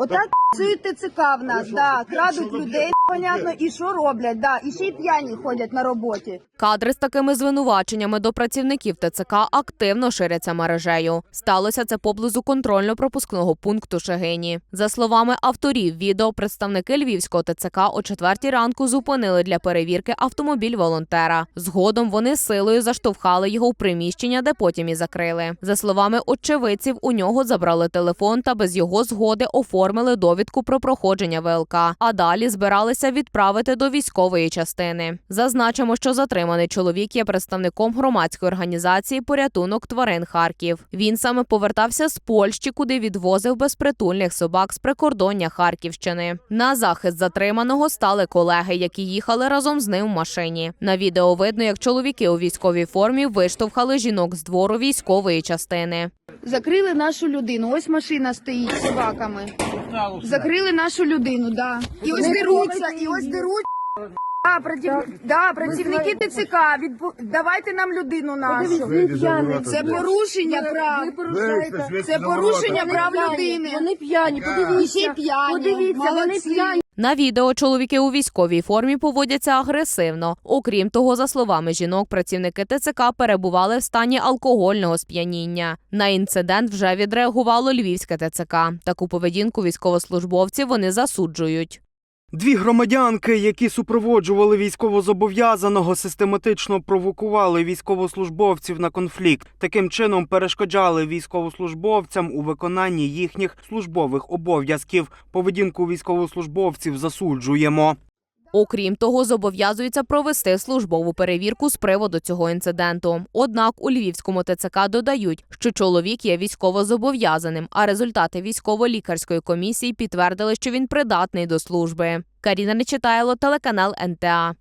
O tak цюють ТЦК в нас, да, крадуть людей, понятно, і що роблять, да, і ще й п'яні ходять на роботі. Кадри з такими звинуваченнями до працівників ТЦК активно ширяться мережею. Сталося це поблизу контрольно-пропускного пункту Шегині. За словами авторів відео, представники львівського ТЦК о четвертій ранку зупинили для перевірки автомобіль волонтера. Згодом вони силою заштовхали його в приміщення, де потім і закрили. За словами очевидців, у нього забрали телефон та без його згоди оформили довідку про проходження ВЛК. А далі збиралися відправити до військової частини. Зазначимо, що затриманий чоловік є представником громадської організації Порятунок тварин Харків. Він саме повертався з Польщі, куди відвозив безпритульних собак з прикордоння Харківщини. На захист затриманого стали колеги, які їхали разом з ним в машині. На відео видно, як чоловіки у військовій формі виштовхали жінок з двору військової частини. Закрили нашу людину. Ось машина стоїть з собаками. Закрили нашу людину, да. І ось деруться, і ось деруть. Да, против... да, працівники ТЦК, відпу... давайте нам людину нашу. Це порушення прав. Це порушення прав людини. Вони п'яні, подивіться. Подивіться, вони п'яні. На відео чоловіки у військовій формі поводяться агресивно. Окрім того, за словами жінок, працівники ТЦК перебували в стані алкогольного сп'яніння. На інцидент вже відреагувало львівське ТЦК. Таку поведінку військовослужбовців вони засуджують. Дві громадянки, які супроводжували військовозобов'язаного, систематично провокували військовослужбовців на конфлікт. Таким чином перешкоджали військовослужбовцям у виконанні їхніх службових обов'язків. Поведінку військовослужбовців засуджуємо. Окрім того, зобов'язується провести службову перевірку з приводу цього інциденту. Однак у львівському ТЦК додають, що чоловік є військовозобов'язаним, а результати військово-лікарської комісії підтвердили, що він придатний до служби. Каріна Нечитайло, телеканал НТА.